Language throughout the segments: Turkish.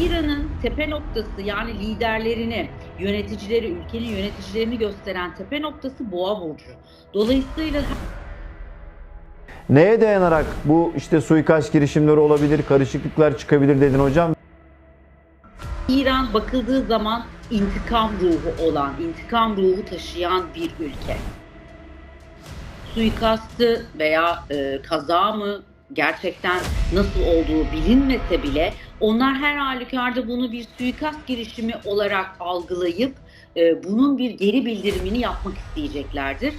İran'ın tepe noktası yani liderlerini, yöneticileri, ülkenin yöneticilerini gösteren tepe noktası Boğa burcu. Dolayısıyla Neye dayanarak bu işte suikast girişimleri olabilir, karışıklıklar çıkabilir dedin hocam? İran bakıldığı zaman intikam ruhu olan, intikam ruhu taşıyan bir ülke. Suikastı veya e, kaza mı gerçekten nasıl olduğu bilinmese bile onlar her halükarda bunu bir suikast girişimi olarak algılayıp e, bunun bir geri bildirimini yapmak isteyeceklerdir.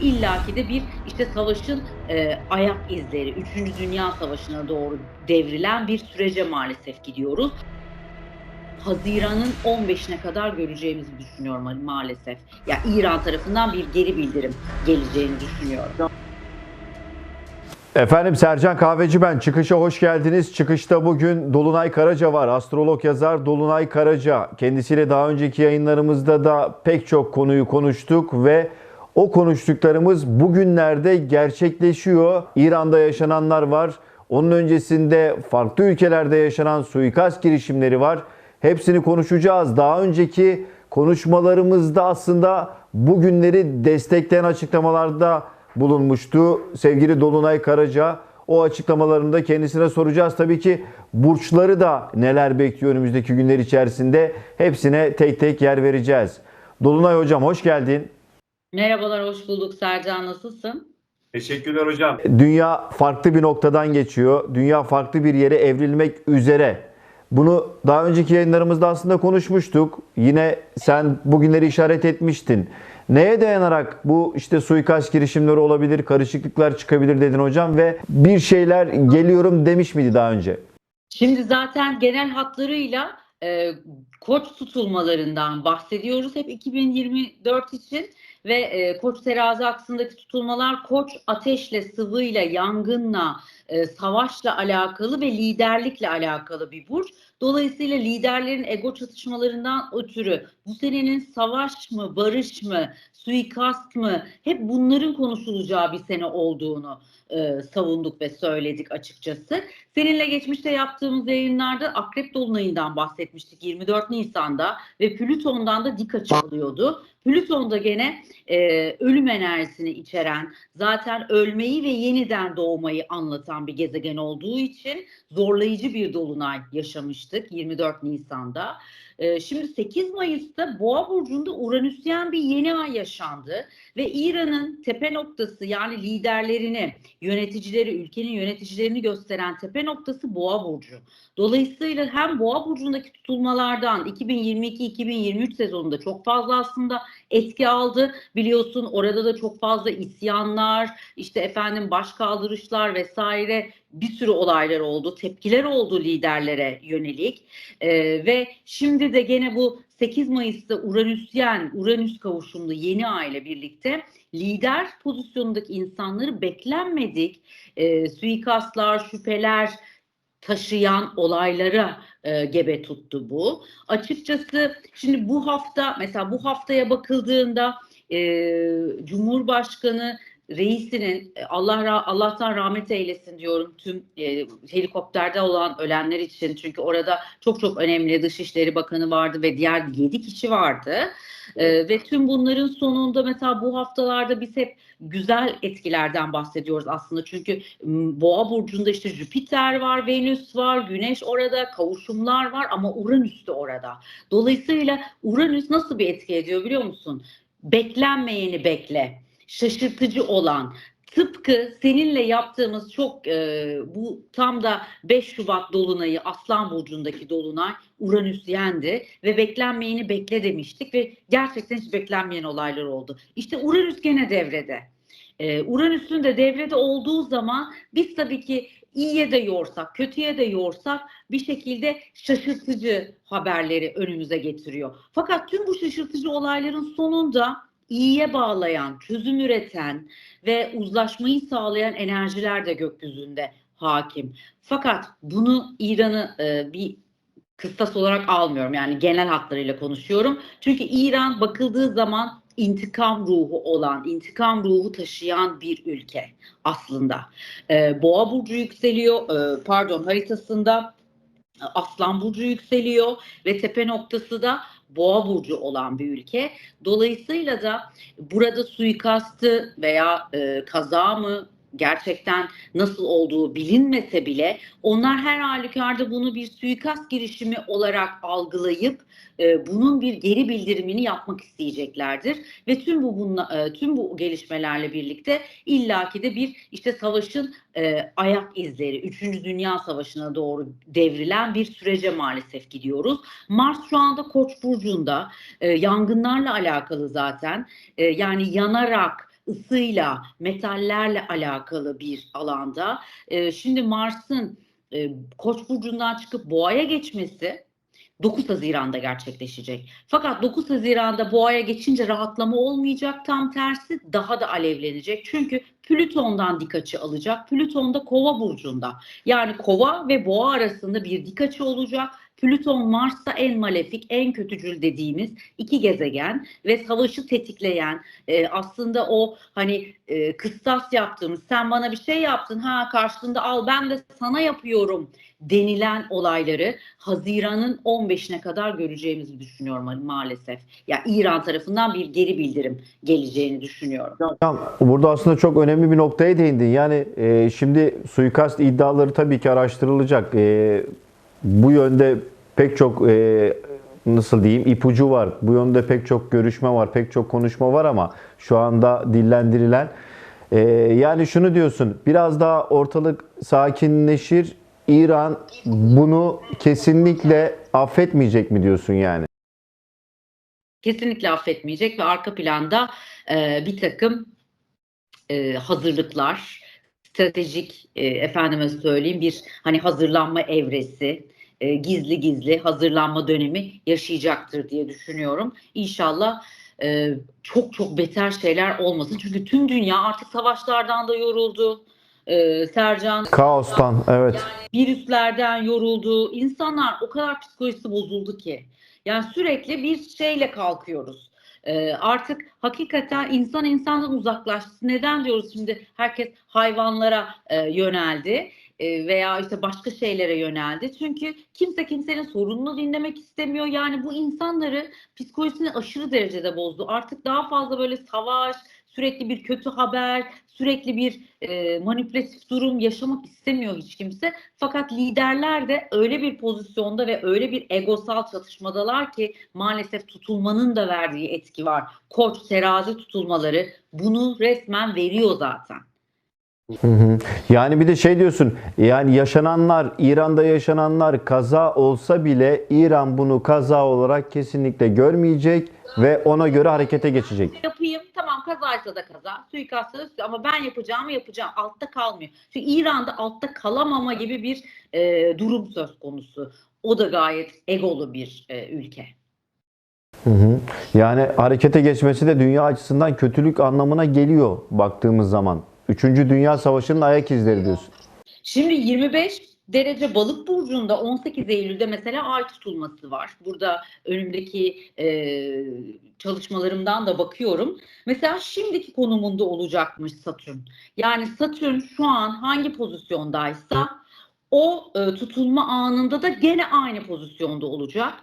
İlla ki de bir işte savaşın e, ayak izleri, 3. Dünya Savaşı'na doğru devrilen bir sürece maalesef gidiyoruz. Haziran'ın 15'ine kadar göreceğimizi düşünüyorum ma- maalesef. Ya İran tarafından bir geri bildirim geleceğini düşünüyorum. Efendim Sercan Kahveci ben. Çıkışa hoş geldiniz. Çıkışta bugün Dolunay Karaca var. Astrolog yazar Dolunay Karaca. Kendisiyle daha önceki yayınlarımızda da pek çok konuyu konuştuk ve o konuştuklarımız bugünlerde gerçekleşiyor. İran'da yaşananlar var. Onun öncesinde farklı ülkelerde yaşanan suikast girişimleri var. Hepsini konuşacağız. Daha önceki konuşmalarımızda aslında bugünleri destekleyen açıklamalarda bulunmuştu sevgili Dolunay Karaca. O açıklamalarında kendisine soracağız. Tabii ki burçları da neler bekliyor önümüzdeki günler içerisinde hepsine tek tek yer vereceğiz. Dolunay hocam hoş geldin. Merhabalar, hoş bulduk Sercan. Nasılsın? Teşekkürler hocam. Dünya farklı bir noktadan geçiyor. Dünya farklı bir yere evrilmek üzere. Bunu daha önceki yayınlarımızda aslında konuşmuştuk. Yine sen bugünleri işaret etmiştin. Neye dayanarak bu işte suikast girişimleri olabilir, karışıklıklar çıkabilir dedin hocam ve bir şeyler geliyorum demiş miydi daha önce? Şimdi zaten genel hatlarıyla e, koç tutulmalarından bahsediyoruz hep 2024 için ve e, koç terazi aksındaki tutulmalar koç ateşle, sıvıyla, yangınla, e, savaşla alakalı ve liderlikle alakalı bir burç. Dolayısıyla liderlerin ego çatışmalarından ötürü bu senenin savaş mı, barış mı, suikast mı hep bunların konuşulacağı bir sene olduğunu e, savunduk ve söyledik açıkçası. Seninle geçmişte yaptığımız yayınlarda Akrep Dolunay'ından bahsetmiştik 24 Nisan'da ve Plüton'dan da dik açı alıyordu. Plüton'da gene e, ölüm enerjisini içeren, zaten ölmeyi ve yeniden doğmayı anlatan bir gezegen olduğu için zorlayıcı bir dolunay yaşamıştık 24 Nisan'da. E, şimdi 8 Mayıs'ta Boğa burcunda Uranüsyen bir yeni ay yaşandı ve İran'ın tepe noktası yani liderlerini, yöneticileri, ülkenin yöneticilerini gösteren tepe noktası Boğa burcu. Dolayısıyla hem Boğa burcundaki tutulmalardan 2022-2023 sezonunda çok fazla aslında etki aldı. Biliyorsun orada da çok fazla isyanlar, işte efendim baş kaldırışlar vesaire bir sürü olaylar oldu, tepkiler oldu liderlere yönelik. Ee, ve şimdi de gene bu 8 Mayıs'ta Uranüsyen, Uranüs kavuşumlu yeni ay ile birlikte lider pozisyonundaki insanları beklenmedik e, suikastlar, şüpheler taşıyan olaylara e, gebe tuttu bu. Açıkçası şimdi bu hafta mesela bu haftaya bakıldığında e, Cumhurbaşkanı reisinin e, Allah Allah'tan rahmet eylesin diyorum tüm e, helikopterde olan ölenler için çünkü orada çok çok önemli Dışişleri Bakanı vardı ve diğer 7 kişi vardı. E, ve tüm bunların sonunda mesela bu haftalarda biz hep güzel etkilerden bahsediyoruz aslında. Çünkü Boğa burcunda işte Jüpiter var, Venüs var, Güneş orada, kavuşumlar var ama Uranüs de orada. Dolayısıyla Uranüs nasıl bir etki ediyor biliyor musun? Beklenmeyeni bekle. Şaşırtıcı olan, tıpkı seninle yaptığımız çok e, bu tam da 5 Şubat dolunayı Aslan burcundaki dolunay Uranüs yendi ve beklenmeyeni bekle demiştik ve gerçekten hiç beklenmeyen olaylar oldu. İşte Uranüs gene devrede. Ee, Uranüs'ün de devrede olduğu zaman biz tabii ki iyiye de yorsak, kötüye de yorsak bir şekilde şaşırtıcı haberleri önümüze getiriyor. Fakat tüm bu şaşırtıcı olayların sonunda iyiye bağlayan, çözüm üreten ve uzlaşmayı sağlayan enerjiler de gökyüzünde hakim. Fakat bunu İran'ı e, bir kıstas olarak almıyorum. Yani genel hatlarıyla konuşuyorum. Çünkü İran bakıldığı zaman intikam ruhu olan, intikam ruhu taşıyan bir ülke aslında. Ee, Boğa burcu yükseliyor, e, pardon haritasında Aslan burcu yükseliyor ve tepe noktası da Boğa burcu olan bir ülke. Dolayısıyla da burada suikastı veya e, kaza mı gerçekten nasıl olduğu bilinmese bile onlar her halükarda bunu bir suikast girişimi olarak algılayıp e, bunun bir geri bildirimini yapmak isteyeceklerdir ve tüm bu bunla, e, tüm bu gelişmelerle birlikte illaki de bir işte savaşın e, ayak izleri 3. Dünya Savaşı'na doğru devrilen bir sürece maalesef gidiyoruz. Mars şu anda Koç burcunda e, yangınlarla alakalı zaten e, yani yanarak ısıyla, metallerle alakalı bir alanda. E, şimdi Mars'ın e, Koç burcundan çıkıp Boğa'ya geçmesi 9 Haziran'da gerçekleşecek. Fakat 9 Haziran'da Boğa'ya geçince rahatlama olmayacak. Tam tersi daha da alevlenecek. Çünkü Plüton'dan dik açı alacak. Plüton da Kova burcunda. Yani Kova ve Boğa arasında bir dik açı olacak. Plüton Mars'ta en malefik, en kötücül dediğimiz iki gezegen ve savaşı tetikleyen e, aslında o hani e, kıstas yaptığımız sen bana bir şey yaptın ha karşılığında al ben de sana yapıyorum denilen olayları Haziran'ın 15'ine kadar göreceğimizi düşünüyorum ma- maalesef. Ya İran tarafından bir geri bildirim geleceğini düşünüyorum. Hocam, burada aslında çok önemli bir noktaya değindin. Yani e, şimdi suikast iddiaları tabii ki araştırılacak. E, bu yönde pek çok e, nasıl diyeyim ipucu var. Bu yönde pek çok görüşme var, pek çok konuşma var ama şu anda dillendirilen e, yani şunu diyorsun. Biraz daha ortalık sakinleşir. İran bunu kesinlikle affetmeyecek mi diyorsun yani? Kesinlikle affetmeyecek ve arka planda e, bir takım e, hazırlıklar, stratejik e, efendime söyleyeyim bir hani hazırlanma evresi, e, gizli gizli hazırlanma dönemi yaşayacaktır diye düşünüyorum. İnşallah e, çok çok beter şeyler olmasın. Çünkü tüm dünya artık savaşlardan da yoruldu. E, Sercan Kaostan evet. virüslerden yoruldu. İnsanlar o kadar psikolojisi bozuldu ki. Yani sürekli bir şeyle kalkıyoruz. Ee, artık hakikaten insan insandan uzaklaştı. Neden diyoruz şimdi herkes hayvanlara e, yöneldi e, veya işte başka şeylere yöneldi. Çünkü kimse kimsenin sorununu dinlemek istemiyor. Yani bu insanları psikolojisini aşırı derecede bozdu. Artık daha fazla böyle savaş, sürekli bir kötü haber, sürekli bir e, manipülatif durum yaşamak istemiyor hiç kimse. Fakat liderler de öyle bir pozisyonda ve öyle bir egosal çatışmadalar ki maalesef tutulmanın da verdiği etki var. Koç, terazi tutulmaları bunu resmen veriyor zaten. Hı hı. Yani bir de şey diyorsun yani yaşananlar İran'da yaşananlar kaza olsa bile İran bunu kaza olarak kesinlikle görmeyecek ve ona göre harekete geçecek. Yapayım tamam kazaysa da kaza, suikastsa da suikast. ama ben yapacağımı yapacağım altta kalmıyor. Çünkü İran'da altta kalamama gibi bir e, durum söz konusu. O da gayet egolu bir e, ülke. Hı hı. Yani harekete geçmesi de dünya açısından kötülük anlamına geliyor baktığımız zaman. Üçüncü Dünya Savaşı'nın ayak izleri diyorsun. Şimdi 25 derece balık burcunda 18 Eylül'de mesela ay tutulması var. Burada önümdeki e, çalışmalarımdan da bakıyorum. Mesela şimdiki konumunda olacakmış Satürn. Yani Satürn şu an hangi pozisyondaysa o e, tutulma anında da gene aynı pozisyonda olacak.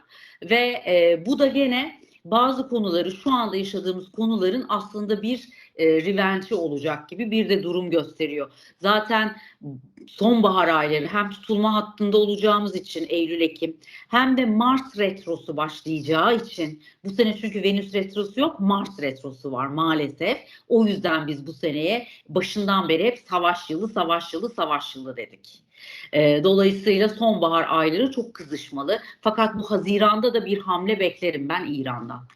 Ve e, bu da gene bazı konuları şu anda yaşadığımız konuların aslında bir e, revanşı olacak gibi bir de durum gösteriyor. Zaten sonbahar ayları hem tutulma hattında olacağımız için Eylül-Ekim hem de Mars retrosu başlayacağı için bu sene çünkü Venüs retrosu yok Mars retrosu var maalesef. O yüzden biz bu seneye başından beri hep savaş yılı, savaş yılı, savaş yılı dedik. E, dolayısıyla sonbahar ayları çok kızışmalı. Fakat bu Haziran'da da bir hamle beklerim ben İran'dan.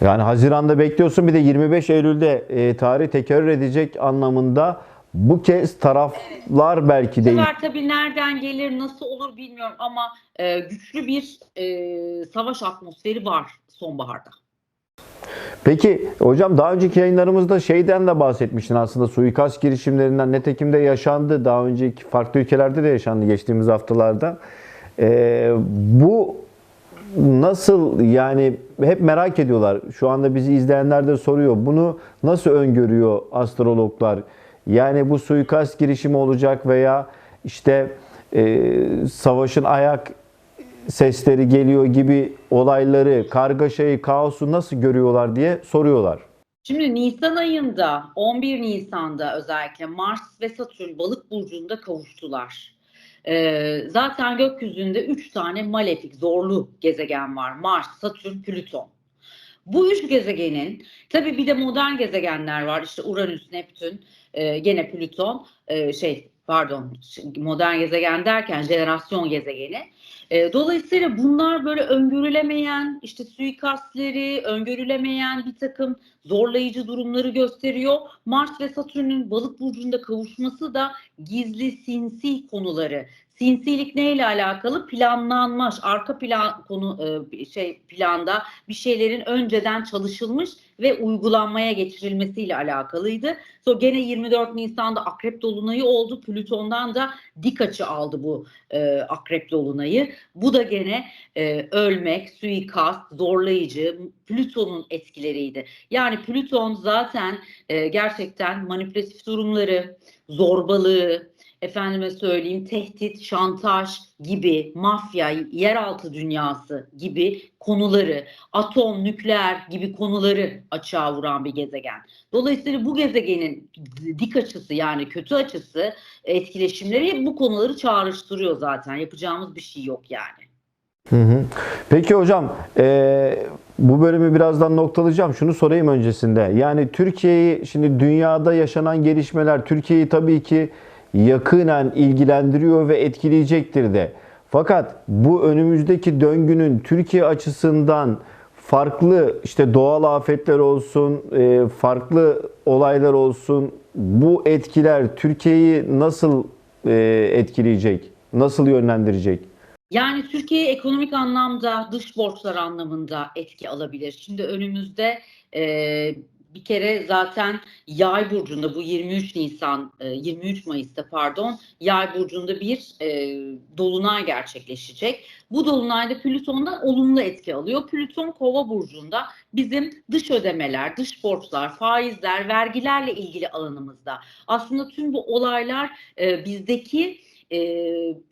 Yani Haziran'da bekliyorsun bir de 25 Eylül'de e, tarih tekrar edecek anlamında bu kez taraflar belki Bu değil. sefer tabii nereden gelir, nasıl olur bilmiyorum ama e, güçlü bir e, savaş atmosferi var sonbaharda. Peki hocam daha önceki yayınlarımızda şeyden de bahsetmiştin aslında suikast girişimlerinden netekim de yaşandı. Daha önceki farklı ülkelerde de yaşandı geçtiğimiz haftalarda. Ee, bu nasıl yani hep merak ediyorlar. Şu anda bizi izleyenler de soruyor. Bunu nasıl öngörüyor astrologlar? Yani bu suikast girişimi olacak veya işte e, savaşın ayak sesleri geliyor gibi olayları, kargaşayı, kaosu nasıl görüyorlar diye soruyorlar. Şimdi Nisan ayında 11 Nisan'da özellikle Mars ve Satürn balık burcunda kavuştular. Ee, zaten gökyüzünde 3 tane malefik, zorlu gezegen var. Mars, Satürn, Plüton. Bu üç gezegenin, tabii bir de modern gezegenler var. İşte Uranüs, Neptün, e, gene Plüton, e, şey pardon modern gezegen derken jenerasyon gezegeni. E, dolayısıyla bunlar böyle öngörülemeyen işte suikastleri, öngörülemeyen bir takım zorlayıcı durumları gösteriyor. Mars ve Satürn'ün balık burcunda kavuşması da gizli sinsi konuları. Sinsilik neyle alakalı? Planlanmış, arka plan konu e, şey planda bir şeylerin önceden çalışılmış ve uygulanmaya geçirilmesiyle alakalıydı. Sonra gene 24 Nisan'da Akrep Dolunayı oldu. Plüton'dan da dik açı aldı bu e, Akrep Dolunayı. Bu da gene e, ölmek, suikast, zorlayıcı Plüton'un etkileriydi. Yani Plüton zaten e, gerçekten manipülatif durumları, zorbalığı, efendime söyleyeyim tehdit, şantaj gibi, mafya, yeraltı dünyası gibi konuları, atom, nükleer gibi konuları açığa vuran bir gezegen. Dolayısıyla bu gezegenin dik açısı yani kötü açısı etkileşimleri bu konuları çağrıştırıyor zaten. Yapacağımız bir şey yok yani. Hı hı. Peki hocam, e, bu bölümü birazdan noktalayacağım. Şunu sorayım öncesinde. Yani Türkiye'yi, şimdi dünyada yaşanan gelişmeler Türkiye'yi tabii ki yakınen ilgilendiriyor ve etkileyecektir de. Fakat bu önümüzdeki döngünün Türkiye açısından farklı işte doğal afetler olsun, e, farklı olaylar olsun bu etkiler Türkiye'yi nasıl e, etkileyecek? Nasıl yönlendirecek? Yani Türkiye ekonomik anlamda, dış borçlar anlamında etki alabilir. Şimdi önümüzde e, bir kere zaten Yay burcunda bu 23 Nisan, e, 23 Mayıs'ta pardon, Yay burcunda bir e, dolunay gerçekleşecek. Bu dolunayda Plüton'dan olumlu etki alıyor. Plüton Kova burcunda bizim dış ödemeler, dış borçlar, faizler, vergilerle ilgili alanımızda. Aslında tüm bu olaylar e, bizdeki e,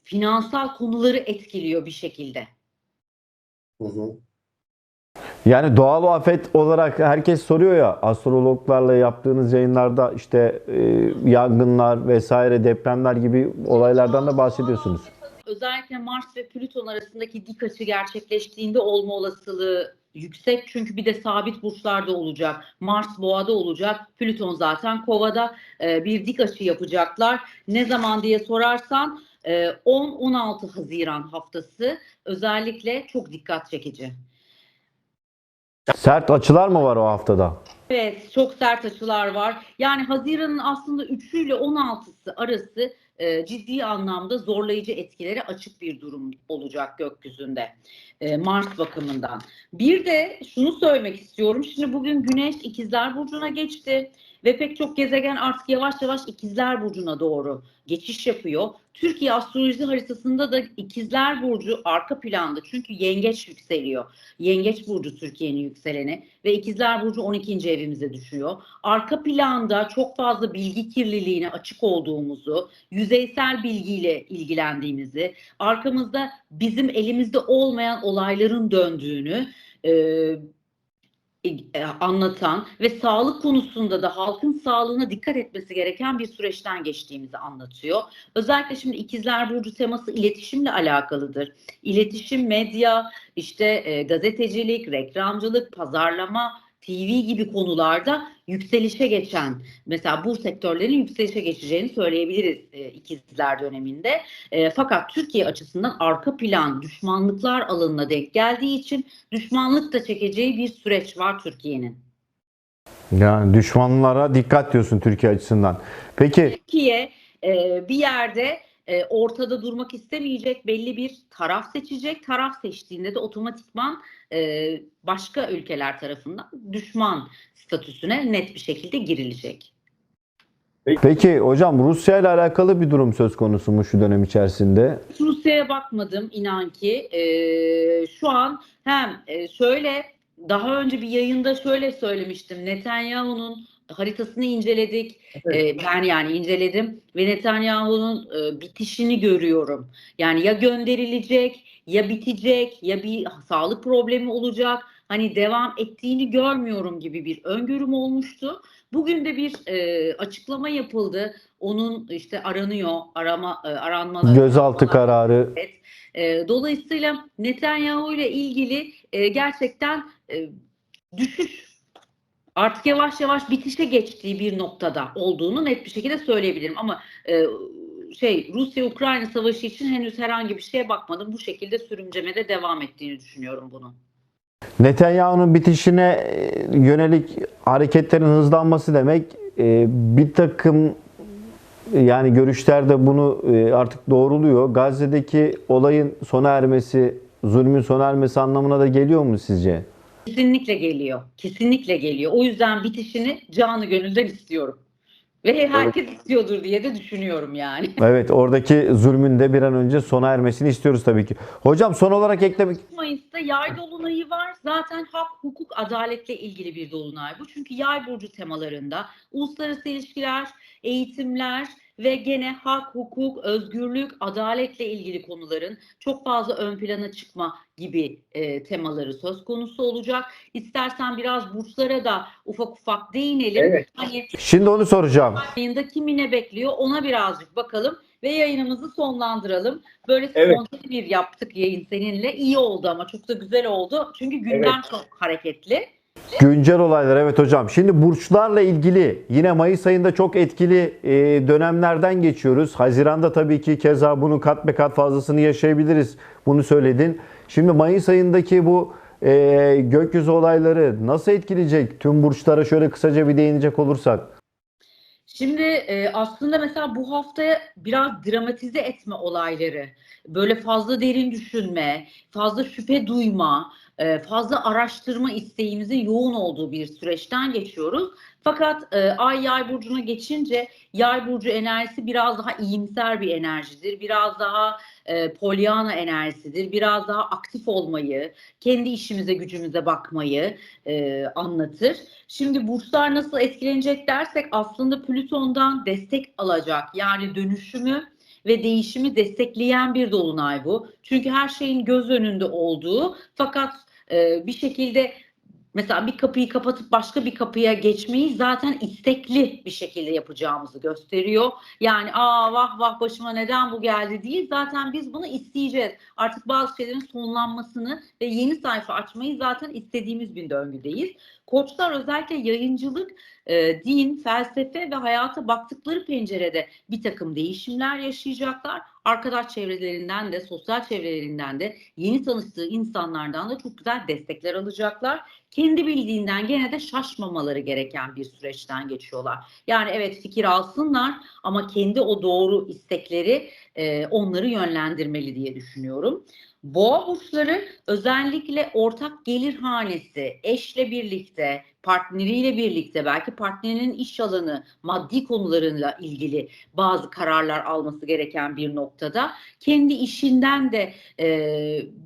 finansal konuları etkiliyor bir şekilde. Hı hı. Yani doğal afet olarak herkes soruyor ya astrologlarla yaptığınız yayınlarda işte e, yangınlar vesaire depremler gibi olaylardan da bahsediyorsunuz. Özellikle Mars ve Plüton arasındaki dik açı gerçekleştiğinde olma olasılığı yüksek. Çünkü bir de sabit burçlarda olacak. Mars boğada olacak. Plüton zaten kovada e, bir dik açı yapacaklar. Ne zaman diye sorarsan e, 10-16 Haziran haftası özellikle çok dikkat çekici. Sert açılar mı var o haftada? Evet, çok sert açılar var. Yani Haziran'ın aslında 3'ü ile 16'sı arası e, ciddi anlamda zorlayıcı etkileri açık bir durum olacak gökyüzünde e, Mars bakımından. Bir de şunu söylemek istiyorum. Şimdi bugün Güneş İkizler Burcu'na geçti ve pek çok gezegen artık yavaş yavaş İkizler Burcu'na doğru geçiş yapıyor. Türkiye astroloji haritasında da İkizler Burcu arka planda çünkü Yengeç yükseliyor. Yengeç Burcu Türkiye'nin yükseleni ve İkizler Burcu 12. evimize düşüyor. Arka planda çok fazla bilgi kirliliğine açık olduğumuzu, yüzeysel bilgiyle ilgilendiğimizi, arkamızda bizim elimizde olmayan olayların döndüğünü anlatan ve sağlık konusunda da halkın sağlığına dikkat etmesi gereken bir süreçten geçtiğimizi anlatıyor. Özellikle şimdi İkizler Burcu teması iletişimle alakalıdır. İletişim, medya, işte e, gazetecilik, reklamcılık, pazarlama, TV gibi konularda yükselişe geçen, mesela bu sektörlerin yükselişe geçeceğini söyleyebiliriz e, ikizler döneminde. E, fakat Türkiye açısından arka plan düşmanlıklar alanına denk geldiği için düşmanlık da çekeceği bir süreç var Türkiye'nin. Yani düşmanlara dikkat diyorsun Türkiye açısından. Peki Türkiye e, bir yerde e, ortada durmak istemeyecek, belli bir taraf seçecek. Taraf seçtiğinde de otomatikman e, başka ülkeler tarafından düşman statüsüne net bir şekilde girilecek. peki hocam Rusya ile alakalı bir durum söz konusu mu şu dönem içerisinde? Rusya'ya bakmadım inan ki. E, şu an hem e, şöyle daha önce bir yayında şöyle söylemiştim. Netanyahu'nun haritasını inceledik. Evet. Ee, ben yani inceledim ve Netanyahu'nun e, bitişini görüyorum. Yani ya gönderilecek, ya bitecek, ya bir sağlık problemi olacak. Hani devam ettiğini görmüyorum gibi bir öngörüm olmuştu. Bugün de bir e, açıklama yapıldı. Onun işte aranıyor, arama e, aranmaları. Gözaltı kararı E, dolayısıyla Netanyahu ile ilgili e, gerçekten e, düşüş artık yavaş yavaş bitişe geçtiği bir noktada olduğunu net bir şekilde söyleyebilirim. Ama e, şey Rusya-Ukrayna savaşı için henüz herhangi bir şeye bakmadım. Bu şekilde sürümcemede devam ettiğini düşünüyorum bunun. Netanyahu'nun bitişine e, yönelik hareketlerin hızlanması demek e, bir takım e, yani görüşlerde bunu e, artık doğruluyor. Gazze'deki olayın sona ermesi, zulmün sona ermesi anlamına da geliyor mu sizce? Kesinlikle geliyor. Kesinlikle geliyor. O yüzden bitişini canı gönülden istiyorum. Ve herkes istiyordur diye de düşünüyorum yani. Evet oradaki zulmün de bir an önce sona ermesini istiyoruz tabii ki. Hocam son olarak eklemek 9 Mayıs'ta yay dolunayı var. Zaten hak, hukuk, adaletle ilgili bir dolunay bu. Çünkü yay burcu temalarında uluslararası ilişkiler, eğitimler ve gene hak, hukuk, özgürlük, adaletle ilgili konuların çok fazla ön plana çıkma gibi e, temaları söz konusu olacak. İstersen biraz burçlara da ufak ufak değinelim. Evet. Hani Şimdi onu soracağım. ayında kimi ne bekliyor ona birazcık bakalım ve yayınımızı sonlandıralım. Böyle Evet. spontane bir yaptık yayın seninle. İyi oldu ama çok da güzel oldu. Çünkü gündem Evet. çok hareketli. Güncel olaylar evet hocam. Şimdi burçlarla ilgili yine Mayıs ayında çok etkili e, dönemlerden geçiyoruz. Haziranda tabii ki keza bunun kat be kat fazlasını yaşayabiliriz. Bunu söyledin. Şimdi Mayıs ayındaki bu e, gökyüzü olayları nasıl etkileyecek? Tüm burçlara şöyle kısaca bir değinecek olursak. Şimdi e, aslında mesela bu haftaya biraz dramatize etme olayları, böyle fazla derin düşünme, fazla şüphe duyma, e, fazla araştırma isteğimizin yoğun olduğu bir süreçten geçiyoruz. Fakat e, Ay Yay burcuna geçince Yay burcu enerjisi biraz daha iyimser bir enerjidir. Biraz daha e, Pollyanna enerjisidir. Biraz daha aktif olmayı, kendi işimize, gücümüze bakmayı e, anlatır. Şimdi burçlar nasıl etkilenecek dersek aslında Plüton'dan destek alacak. Yani dönüşümü ve değişimi destekleyen bir dolunay bu. Çünkü her şeyin göz önünde olduğu fakat e, bir şekilde mesela bir kapıyı kapatıp başka bir kapıya geçmeyi zaten istekli bir şekilde yapacağımızı gösteriyor. Yani aa vah vah başıma neden bu geldi değil. Zaten biz bunu isteyeceğiz. Artık bazı şeylerin sonlanmasını ve yeni sayfa açmayı zaten istediğimiz bir döngüdeyiz. Koçlar özellikle yayıncılık, e, din, felsefe ve hayata baktıkları pencerede bir takım değişimler yaşayacaklar. Arkadaş çevrelerinden de, sosyal çevrelerinden de, yeni tanıştığı insanlardan da çok güzel destekler alacaklar. Kendi bildiğinden gene de şaşmamaları gereken bir süreçten geçiyorlar. Yani evet fikir alsınlar ama kendi o doğru istekleri e, onları yönlendirmeli diye düşünüyorum. Boğa burçları özellikle ortak gelir hanesi, eşle birlikte, partneriyle birlikte, belki partnerinin iş alanı, maddi konularıyla ilgili bazı kararlar alması gereken bir noktada kendi işinden de e,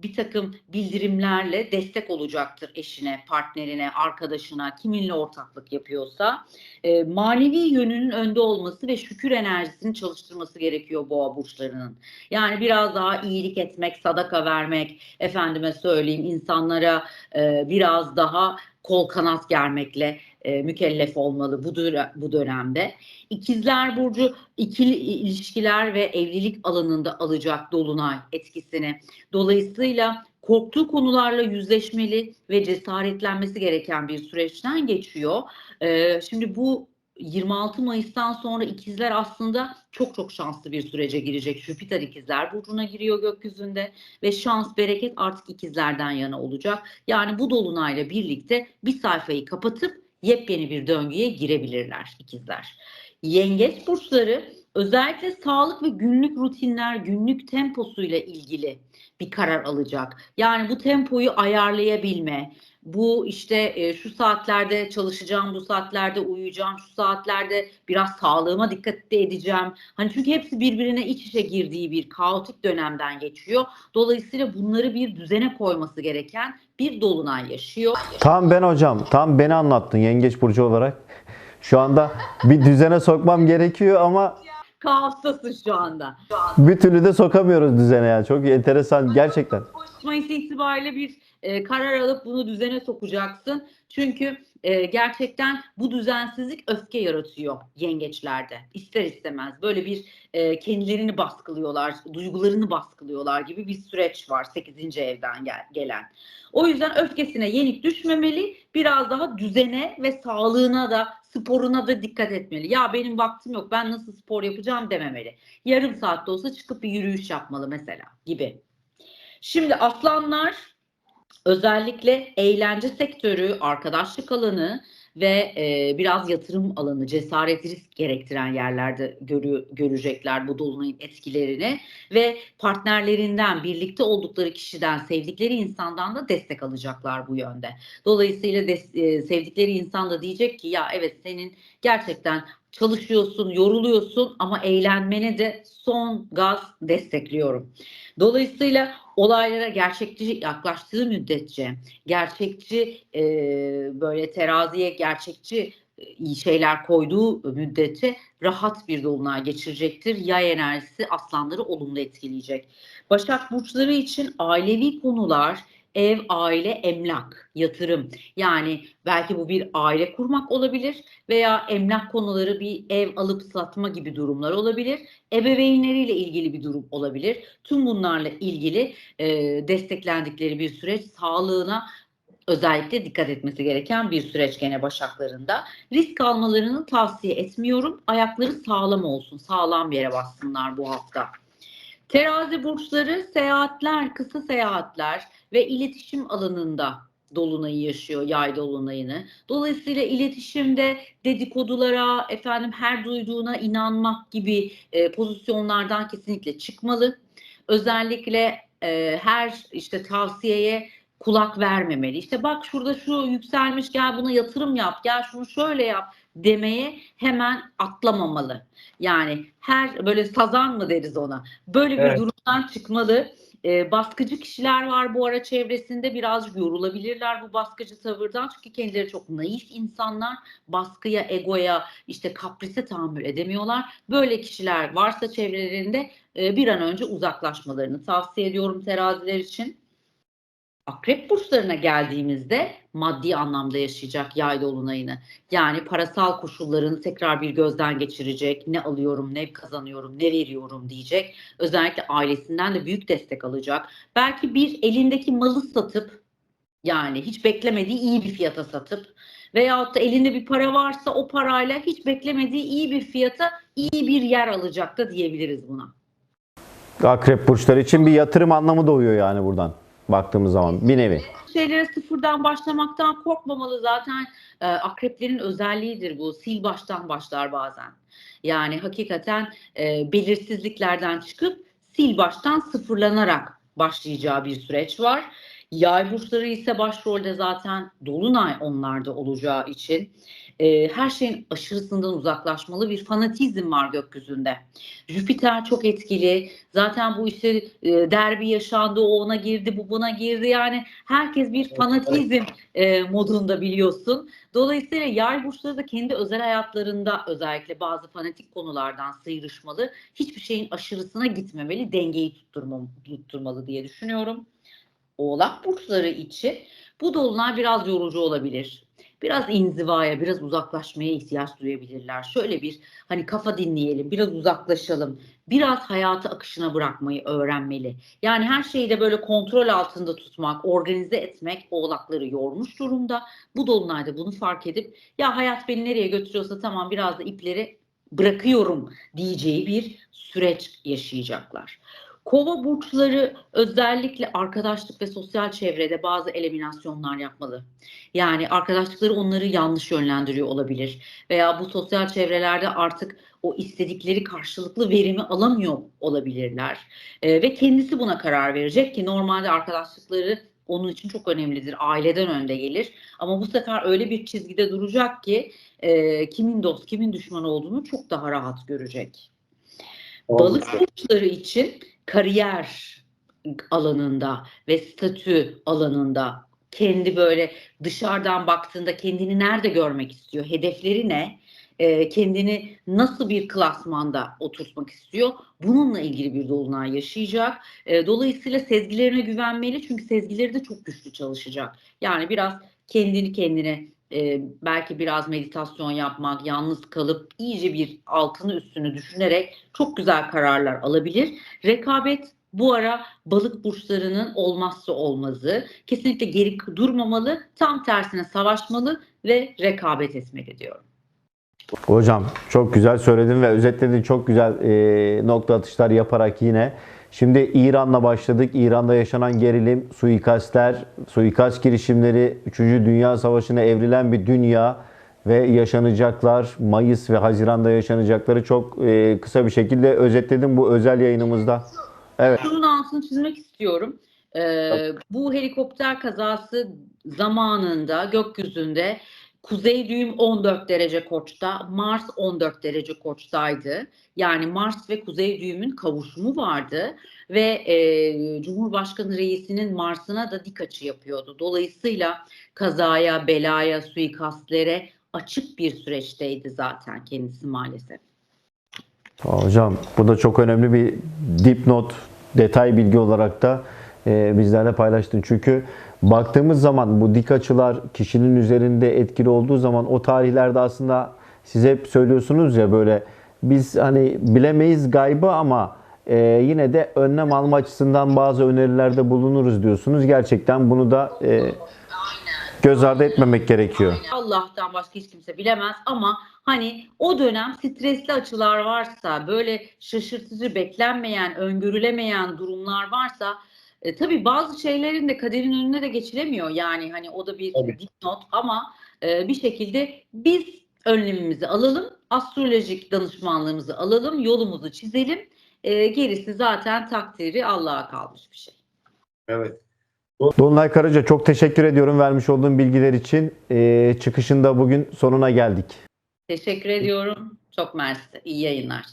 bir takım bildirimlerle destek olacaktır eşine, partnerine, arkadaşına, kiminle ortaklık yapıyorsa. E, manevi yönünün önde olması ve şükür enerjisini çalıştırması gerekiyor boğa burçlarının. Yani biraz daha iyilik etmek, sadaka vermek, efendime söyleyeyim insanlara e, biraz daha kol kanat germekle e, mükellef olmalı bu, döre- bu dönemde. İkizler Burcu ikili ilişkiler ve evlilik alanında alacak dolunay etkisini. Dolayısıyla korktuğu konularla yüzleşmeli ve cesaretlenmesi gereken bir süreçten geçiyor. E, şimdi bu 26 Mayıs'tan sonra ikizler aslında çok çok şanslı bir sürece girecek. Jüpiter ikizler burcuna giriyor gökyüzünde ve şans, bereket artık ikizlerden yana olacak. Yani bu dolunayla birlikte bir sayfayı kapatıp yepyeni bir döngüye girebilirler ikizler. Yengeç burçları özellikle sağlık ve günlük rutinler, günlük temposuyla ilgili bir karar alacak. Yani bu tempoyu ayarlayabilme, bu işte e, şu saatlerde çalışacağım, bu saatlerde uyuyacağım, şu saatlerde biraz sağlığıma dikkat de edeceğim. Hani çünkü hepsi birbirine iç içe girdiği bir kaotik dönemden geçiyor. Dolayısıyla bunları bir düzene koyması gereken bir dolunay yaşıyor. Tam ben hocam, tam beni anlattın Yengeç Burcu olarak. Şu anda bir düzene sokmam gerekiyor ama Kaostasın şu anda. bir türlü de sokamıyoruz düzene yani. Çok enteresan gerçekten. Mayıs itibariyle bir e, karar alıp bunu düzene sokacaksın. Çünkü e, gerçekten bu düzensizlik öfke yaratıyor yengeçlerde. İster istemez böyle bir e, kendilerini baskılıyorlar, duygularını baskılıyorlar gibi bir süreç var 8. evden gel- gelen. O yüzden öfkesine yenik düşmemeli, biraz daha düzene ve sağlığına da sporuna da dikkat etmeli. Ya benim vaktim yok, ben nasıl spor yapacağım dememeli. Yarım saatte olsa çıkıp bir yürüyüş yapmalı mesela gibi. Şimdi aslanlar özellikle eğlence sektörü, arkadaşlık alanı ve e, biraz yatırım alanı, cesaret risk gerektiren yerlerde görü, görecekler bu dolunayın etkilerini ve partnerlerinden, birlikte oldukları kişiden, sevdikleri insandan da destek alacaklar bu yönde. Dolayısıyla des- e, sevdikleri insan da diyecek ki ya evet senin gerçekten çalışıyorsun, yoruluyorsun ama eğlenmene de son gaz destekliyorum. Dolayısıyla olaylara gerçekçi yaklaştığı müddetçe, gerçekçi e, böyle teraziye gerçekçi e, şeyler koyduğu müddetçe rahat bir dolunay geçirecektir. Yay enerjisi aslanları olumlu etkileyecek. Başak burçları için ailevi konular, ev, aile, emlak, yatırım. Yani belki bu bir aile kurmak olabilir veya emlak konuları bir ev alıp satma gibi durumlar olabilir. Ebeveynleriyle ilgili bir durum olabilir. Tüm bunlarla ilgili e, desteklendikleri bir süreç sağlığına özellikle dikkat etmesi gereken bir süreç gene başaklarında. Risk almalarını tavsiye etmiyorum. Ayakları sağlam olsun. Sağlam bir yere bassınlar bu hafta. Terazi burçları seyahatler, kısa seyahatler ve iletişim alanında dolunayı yaşıyor, yay dolunayını. Dolayısıyla iletişimde dedikodulara, efendim her duyduğuna inanmak gibi e, pozisyonlardan kesinlikle çıkmalı. Özellikle e, her işte tavsiyeye kulak vermemeli. İşte bak şurada şu yükselmiş gel buna yatırım yap, gel şunu şöyle yap demeye hemen atlamamalı. Yani her böyle sazan mı deriz ona. Böyle bir Evet. durumdan çıkmalı. Ee, baskıcı kişiler var bu ara çevresinde birazcık yorulabilirler bu baskıcı tavırdan çünkü kendileri çok naif insanlar baskıya, egoya, işte kaprise tahammül edemiyorlar. Böyle kişiler varsa çevrelerinde e, bir an önce uzaklaşmalarını tavsiye ediyorum teraziler için. Akrep burçlarına geldiğimizde maddi anlamda yaşayacak yay dolunayını. Yani parasal koşullarını tekrar bir gözden geçirecek. Ne alıyorum, ne kazanıyorum, ne veriyorum diyecek. Özellikle ailesinden de büyük destek alacak. Belki bir elindeki malı satıp yani hiç beklemediği iyi bir fiyata satıp veyahut da elinde bir para varsa o parayla hiç beklemediği iyi bir fiyata iyi bir yer alacak da diyebiliriz buna. Akrep burçları için bir yatırım anlamı doğuyor yani buradan baktığımız zaman bir nevi. şeylere sıfırdan başlamaktan korkmamalı zaten e, akreplerin özelliğidir bu sil baştan başlar bazen yani hakikaten e, belirsizliklerden çıkıp sil baştan sıfırlanarak başlayacağı bir süreç var. Yay burçları ise başrolde zaten dolunay onlarda olacağı için e, her şeyin aşırısından uzaklaşmalı bir fanatizm var gökyüzünde. Jüpiter çok etkili. Zaten bu işte e, derbi yaşandı, o ona girdi, bu buna girdi. Yani herkes bir fanatizm e, modunda biliyorsun. Dolayısıyla yay burçları da kendi özel hayatlarında özellikle bazı fanatik konulardan sıyrışmalı. Hiçbir şeyin aşırısına gitmemeli, dengeyi tutturma, tutturmalı diye düşünüyorum. Oğlak burçları için bu dolunay biraz yorucu olabilir. Biraz inzivaya, biraz uzaklaşmaya ihtiyaç duyabilirler. Şöyle bir hani kafa dinleyelim, biraz uzaklaşalım. Biraz hayatı akışına bırakmayı öğrenmeli. Yani her şeyi de böyle kontrol altında tutmak, organize etmek oğlakları yormuş durumda. Bu dolunayda bunu fark edip ya hayat beni nereye götürüyorsa tamam biraz da ipleri bırakıyorum diyeceği bir süreç yaşayacaklar. Kova burçları özellikle arkadaşlık ve sosyal çevrede bazı eliminasyonlar yapmalı. Yani arkadaşlıkları onları yanlış yönlendiriyor olabilir veya bu sosyal çevrelerde artık o istedikleri karşılıklı verimi alamıyor olabilirler. Ee, ve kendisi buna karar verecek ki normalde arkadaşlıkları onun için çok önemlidir. Aileden önde gelir. Ama bu sefer öyle bir çizgide duracak ki e, kimin dost, kimin düşman olduğunu çok daha rahat görecek. Balık burçları için kariyer alanında ve statü alanında kendi böyle dışarıdan baktığında kendini nerede görmek istiyor, hedefleri ne? e, kendini nasıl bir klasmanda oturtmak istiyor? Bununla ilgili bir dolunay yaşayacak. E, dolayısıyla sezgilerine güvenmeli çünkü sezgileri de çok güçlü çalışacak. Yani biraz kendini kendine e, belki biraz meditasyon yapmak, yalnız kalıp iyice bir altını üstünü düşünerek çok güzel kararlar alabilir. Rekabet bu ara balık burçlarının olmazsa olmazı. Kesinlikle geri durmamalı, tam tersine savaşmalı ve rekabet etmeli diyorum. Hocam çok güzel söyledin ve özetledin çok güzel e, nokta atışlar yaparak yine. Şimdi İran'la başladık. İran'da yaşanan gerilim, suikastler, suikast girişimleri, 3. Dünya Savaşı'na evrilen bir dünya ve yaşanacaklar, Mayıs ve Haziran'da yaşanacakları çok e, kısa bir şekilde özetledim bu özel yayınımızda. Evet. Şunun altını çizmek istiyorum. Ee, bu helikopter kazası zamanında gökyüzünde kuzey düğüm 14 derece koçta, Mars 14 derece koçtaydı. Yani Mars ve kuzey düğümün kavuşumu vardı ve e, Cumhurbaşkanı reisinin Mars'ına da dik açı yapıyordu. Dolayısıyla kazaya, belaya, suikastlere açık bir süreçteydi zaten kendisi maalesef. Hocam bu da çok önemli bir dipnot, detay bilgi olarak da e, bizlerle paylaştın. Çünkü baktığımız zaman bu dik açılar kişinin üzerinde etkili olduğu zaman o tarihlerde aslında siz hep söylüyorsunuz ya böyle biz hani bilemeyiz gaybı ama e, yine de önlem alma açısından bazı önerilerde bulunuruz diyorsunuz. Gerçekten bunu da e, göz ardı etmemek gerekiyor. Allah'tan başka hiç kimse bilemez ama hani o dönem stresli açılar varsa böyle şaşırtıcı beklenmeyen öngörülemeyen durumlar varsa e, tabii bazı şeylerin de kaderin önüne de geçilemiyor yani hani o da bir Tabii. dipnot ama e, bir şekilde biz önlemimizi alalım astrolojik danışmanlığımızı alalım yolumuzu çizelim E, gerisi zaten takdiri Allah'a kalmış bir şey. Evet. Dolunay Karaca çok teşekkür ediyorum vermiş olduğun bilgiler için. E, çıkışında bugün sonuna geldik. Teşekkür ediyorum. Çok mersi. İyi yayınlar.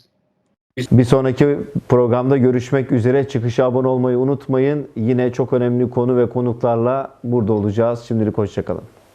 Bir sonraki programda görüşmek üzere. Çıkışa abone olmayı unutmayın. Yine çok önemli konu ve konuklarla burada olacağız. Şimdilik hoşçakalın.